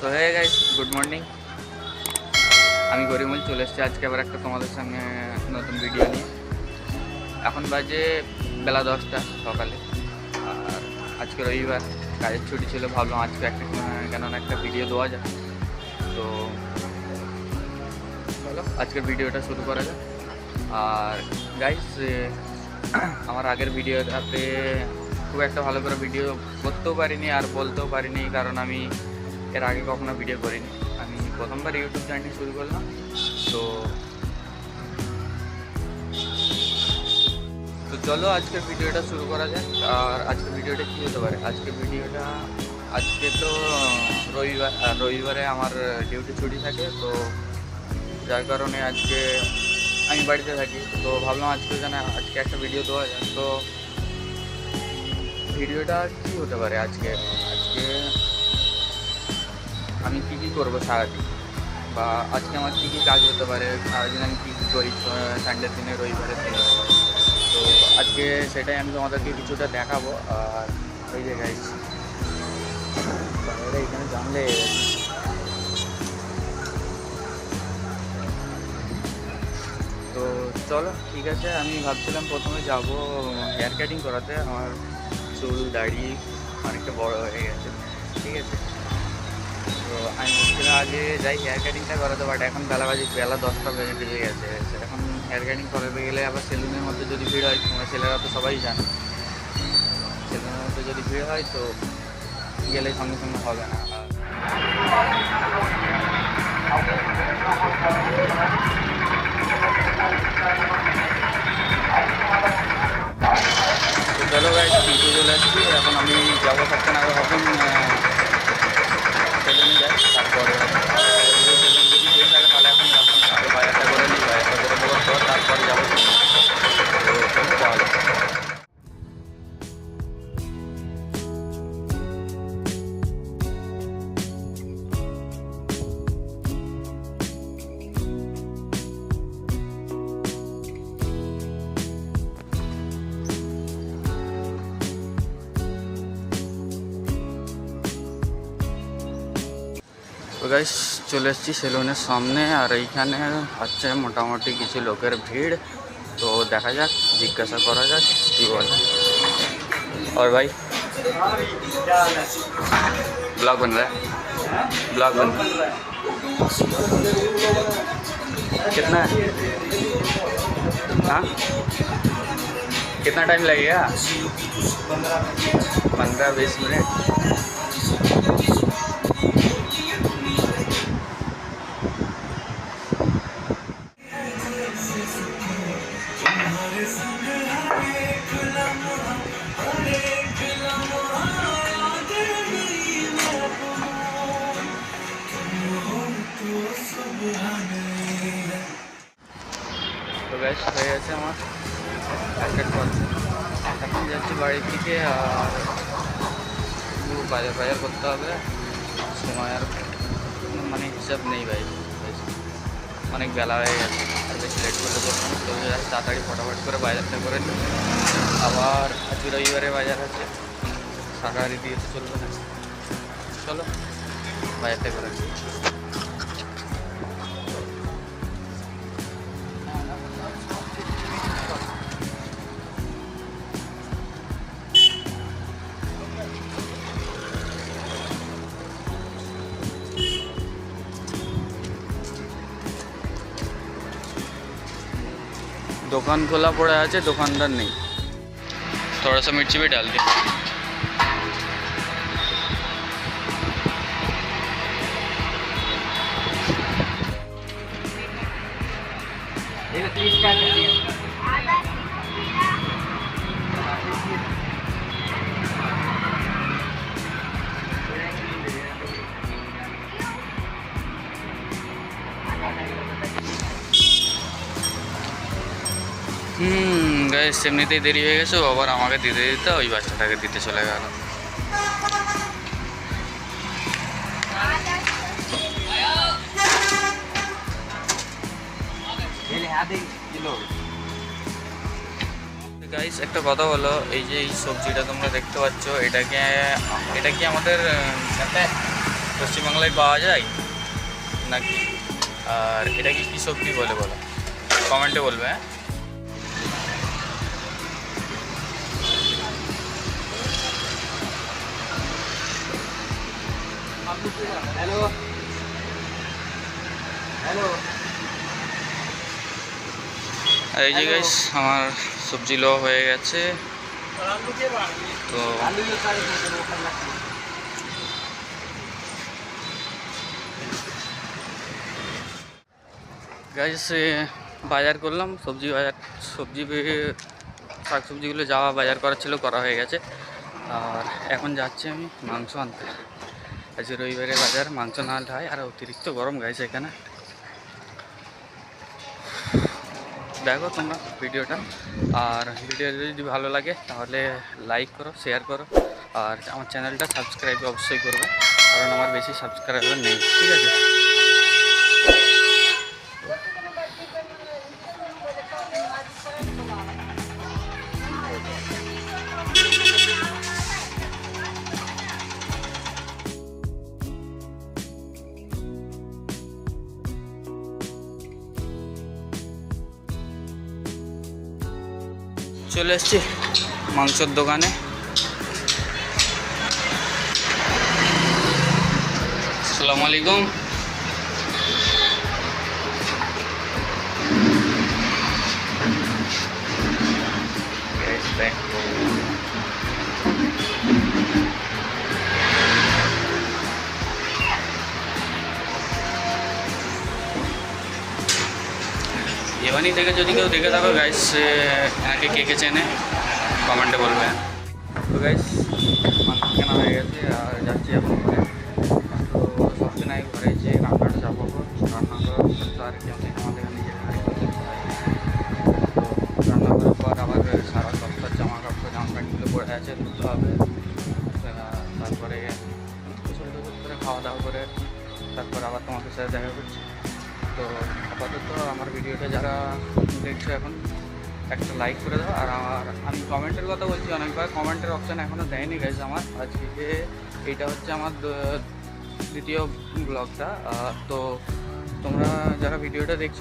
So hey guys good morning আমি গরিমুল, চলে এসেছি আজকে আবার একটা তোমাদের সঙ্গে নতুন ভিডিও নিয়ে। এখন বাজে বেলা দশটা সকালে। আর আজকে রবিবার, কাজের ছুটি ছিল, ভাবলাম আজকে একটা কেননা একটা ভিডিও দেওয়া যায় তো চলো, আজকের ভিডিওটা শুরু করা যাক। আর গাইস আমার আগের ভিডিওটাতে খুব একটা ভালো করে ভিডিও করতেও পারিনি আর বলতেও পারিনি, কারণ আমি এর আগে কখনো ভিডিও করিনি। আমি প্রথমবার ইউটিউব জার্নি শুরু করলাম, তো তো চলো আজকের ভিডিওটা শুরু করা যাক। আর আজকের ভিডিওটা কী হতে পারে? আজকের ভিডিওটা আজকে তো রবিবার রবিবারে আমার ডিউটি ছুটি থাকে, তো যার কারণে আজকে আমি বাড়িতে থাকি। তো ভাবলাম আজকে যেন আজকে একটা ভিডিও দেওয়া যায় তো ভিডিওটা কী হতে পারে আজকে? আজকে আমি কী কী করব সারাদিন? বা আজকে আমার কী কী কাজ হতে পারে? সারাদিন আমি কী কী করি? সানডের দিনে, রবিবারের দিনে। তো আজকে সেটাই আমি তোমাদেরকে কিছুটা দেখাবো। আর ওই যে গাইজ বাইরে এখানে জানলে তো চলো, ঠিক আছে, আমি ভাবছিলাম প্রথমে যাব হেয়ার কাটিং করাতে। আমার চুল, দাড়ি অনেকটা বড় হয়ে গেছে। ঠিক আছে। আমি ভাবছিলাম আগে যাই হেয়ার কাটিংটা করাতে বাট এখন বেলা বাজে, বেলা দশটা বেজে বেজে গেছে। এখন হেয়ার কাটিং করাতে গেলে আবার সেলুনের মধ্যে যদি ভিড় হয় ছেলেরা তো সবাই জানে। সেলুনের মধ্যে যদি ভিড় হয়, তো গেলে সঙ্গে সঙ্গে হবে না। চলো গাই চলে আসছি। এখন আমি যাব থাকতে না তখন গাইস চলে এসেছি সেলুনের সামনে আর এইখানে হচ্ছে মোটামুটি কিছু লোকের ভিড় তো দেখা যাক জিজ্ঞাসা করা যাক কী বলে और भाई ब्लॉग बन रहा है ब्लॉग बन रहा है कितना है हाँ कितना टाइम लगेगा पंद्रह बीस मिनट আর বাজার বাজার করতে হবে। সময় আর মানে হিসাব নেই ভাই অনেক বেলা হয়ে গেছে, আর বেশি লেট করলে তো তাড়াতাড়ি ফটাফট করে বাজারটা করে নিই আবার আজকে রবিবারে বাজার আছে। শাকাহারি দিয়ে চলবে না। চলো, বাজারটা করে নিই दुकान खोला पड़ा है दुकानदार नहीं थोड़ा सा मिर्ची भी डाल दी হুম এমনিতেই দেরি হয়ে গেছে আবার আমাকে দিতে দিতে ওই বাচ্চাটাকে দিতে চলে গেল। গাইস একটা কথা বলো, এই যে এই সবজিটা তোমরা দেখতে পাচ্ছ এটাকে এটা কি আমাদের পশ্চিমবাংলায় পাওয়া যায়? নাকি? আর এটা কি কী সবজি বলে বলো? কমেন্টে বলবে হ্যাঁ? হ্যালো হ্যালো এই যে গাইস আমার সবজি লো হয়ে গেছে। তো গাইস বাজার করলাম সবজি বাজার সবজি শাক সবজিগুলো যাওয়া বাজার করার ছিল করা হয়ে গেছে। আর এখন যাচ্ছি আমি মাংস আনতে। আজকে রবিবারে বাজার, মাংস না হয় আর অতিরিক্ত গরম গাইছে এখানে। দেখো তোমরা ভিডিওটা। আর ভিডিও যদি ভালো লাগে, তাহলে লাইক করো শেয়ার করো। আর আমার চ্যানেলটা সাবস্ক্রাইব অবশ্যই করবে, কারণ আমার বেশি সাবস্ক্রাইবার নেই, ঠিক আছে? চলে এসছি মাংসর দোকানে। আসসালামু আলাইকুম। এবানি থেকে যদি কেউ দেখে থাকো গাইস এনাকে কে কে চেনে কমেন্টে বলবে। তো গাইস মাংস কেনা হয়ে গেছে, আর যাচ্ছি এখন। তো সবচেয়ে নাই ঘরে যে লাইক করে দাও। আর আমার, আমি কমেন্টের কথা বলছি, অনেকবার কমেন্টের অপশান এখনও দেয়নি গেছে আমার। আজকে এইটা হচ্ছে আমার দ্বিতীয় ব্লগটা তো তোমরা যারা ভিডিওটা দেখছ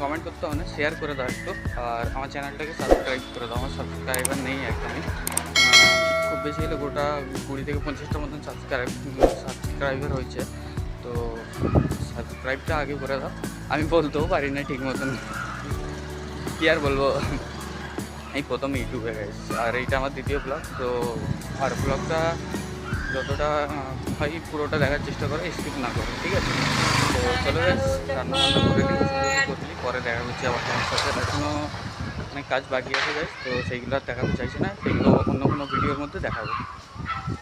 কমেন্ট করতে হবে না শেয়ার করে দাও একটু। আর আমার চ্যানেলটাকে সাবস্ক্রাইব করে দাও। আমার সাবস্ক্রাইবার নেই একদমই খুব বেশি হলে গোটা কুড়ি থেকে পঞ্চাশটার মতন সাবস্ক্রাইব সাবস্ক্রাইবার হয়েছে। তো সাবস্ক্রাইবটা আগে করে দাও। আমি বলতেও পারি না ঠিক মতন। কী আর বলব? এই প্রথম ইউটিউবে গেছি আর এইটা আমার দ্বিতীয় ব্লগ তো আর ব্লগটা যতটা হয় পুরোটা দেখার চেষ্টা করো স্কিপ না করো ঠিক আছে? তো চলো রান্না বান্না করে নিই পরে দেখা হচ্ছে আবার তোমার সাথে। এখনও অনেক কাজ বাকি আছে গাইস তো সেইগুলো আর দেখাতে চাইছি না সেগুলো অন্য কোনো ভিডিওর মধ্যে দেখাবো।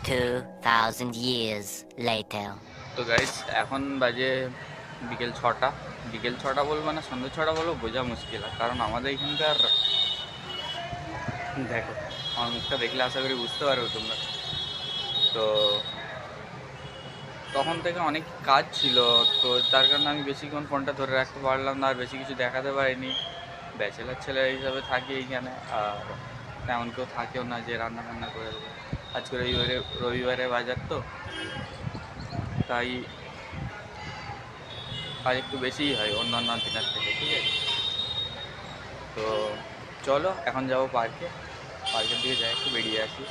2,000 years later. তো গাইস এখন বাজে বিকেল ছটা। বিকেল ছটা বলব না সন্ধ্যে ছটা বলব বোঝা মুশকিল। আর কারণ আমাদের এখানকার দেখো, আমার মুখটা দেখলে আশা করি বুঝতে পারবে তোমরা। তো তখন থেকে অনেক কাজ ছিল, তো তার কারণে আমি বেশিক্ষণ ফোনটা ধরে রাখতে পারলাম না, আর বেশি কিছু দেখাতে পারিনি। ব্যাচেলার ছেলে হিসাবে থাকি এইখানে, আর তেমন কেউ থাকেও না যে রান্না বান্না করে দেবে। আজকে রবিবারে রবিবারে বাজার তো, তাই কাজ একটু বেশিই হয় অন্যান্য দিনের থেকে, ঠিক আছে? তো চলো, এখন যাব পার্কে পার্কের দিকে যাই একটু বেরিয়ে আসি।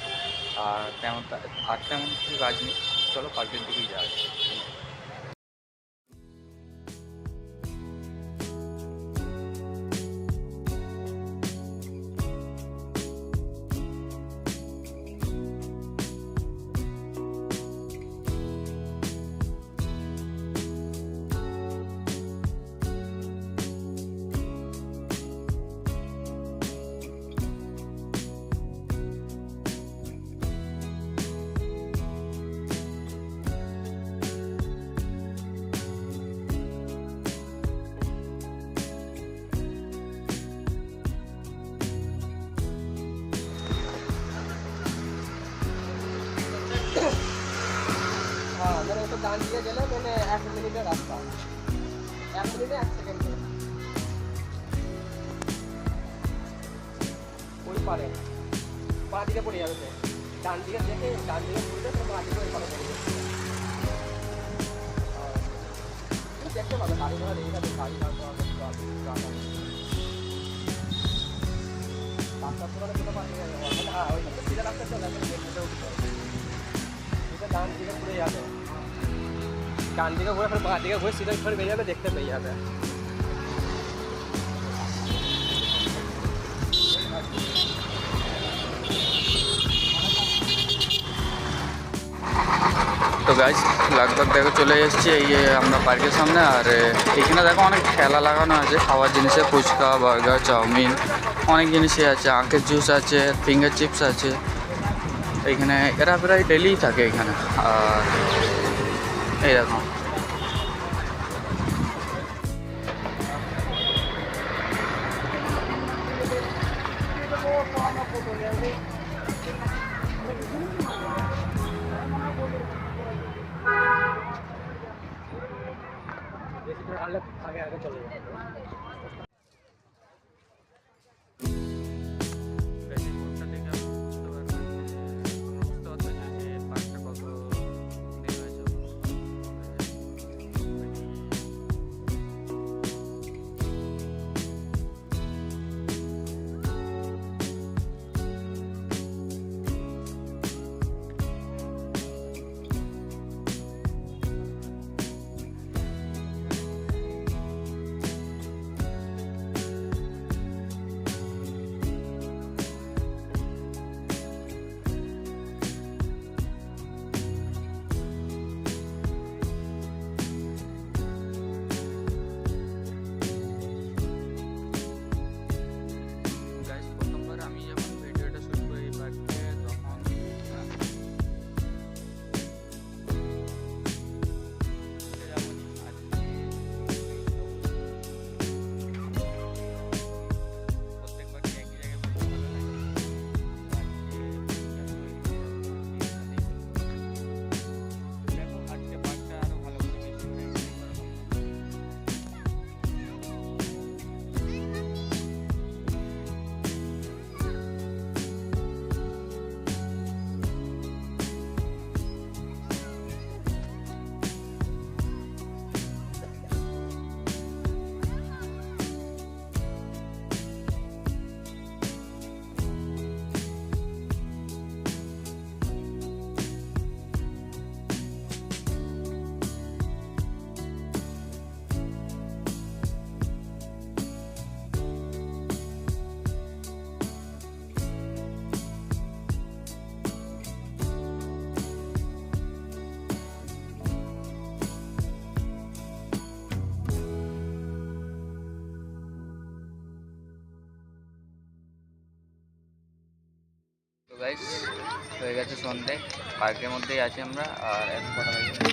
আর তেমন আর তেমন কিছু কাজ নেই। চলো পার্কের দিকেই যাই ডান দিকে গেলে মানে এক মিনিটের রাস্তা। এক মিনিটে এক সেকেন্ড ওই পারে। বাঁ দিকে পড়ে যাবে ডান দিকে দেখে, ডান দিকে ঘুরবে তো বাঁ দিকে ওই পারে পড়ে যাবে। দেখতে পাবে, গাড়ি ঘোড়া দেখে যাবে, গাড়ি রাস্তা পুরো যেতে পারবে হ্যাঁ ওই রাস্তা চলে আসবে ডান দিকে ঘুরে যাবে। ডান দিকে ঘুরে ফের বাঁ দিকে ঘুরে সিধা ঘুরে বেরিয়ে যাবে দেখতে পেয়ে যাবে। তো গাছ লাগভাগ দেখো চলে এসেছি, এই আমরা পার্কের সামনে, আর এখানে দেখো অনেক ঠেলা লাগানো আছে, খাওয়ার জিনিসে, ফুচকা, বার্গার, চাউমিন, অনেক জিনিসই আছে, আখের জুস আছে ফিঙ্গার চিপস আছে। এখানে, এরা প্রায় ডেলিই থাকে এখানে, আর এই দেখো আগে চলে যাবে। গাইস হয়ে গেছে সন্ধে। পার্কের মধ্যেই আছি আমরা, আর বাজে?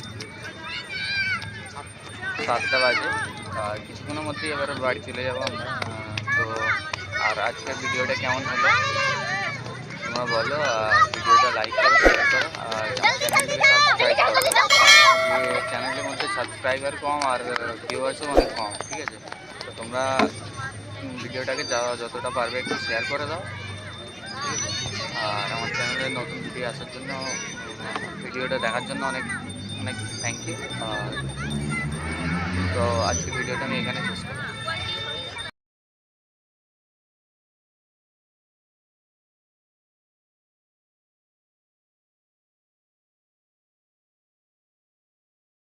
সাতটা বাজে। আর কিছুক্ষণের মধ্যেই এবার বাড়ি চলে যাব আমরা। তো আর আজকের ভিডিওটা কেমন হলো? তোমরা বলো, আর ভিডিওটা লাইক করো শেয়ার করো, আর চ্যানেলের মধ্যে সাবস্ক্রাইবার কম আর ভিউয়ার্সও অনেক কম, ঠিক আছে? তো তোমরা ভিডিওটাকে যা, যতটা পারবে একটু শেয়ার করে দাও। আর আমার চ্যানেলে নতুন ভিডিও আসার জন্য ভিডিওটা দেখার জন্য অনেক অনেক থ্যাংক ইউ তো আজকে ভিডিওটা আমি এখানে শেষ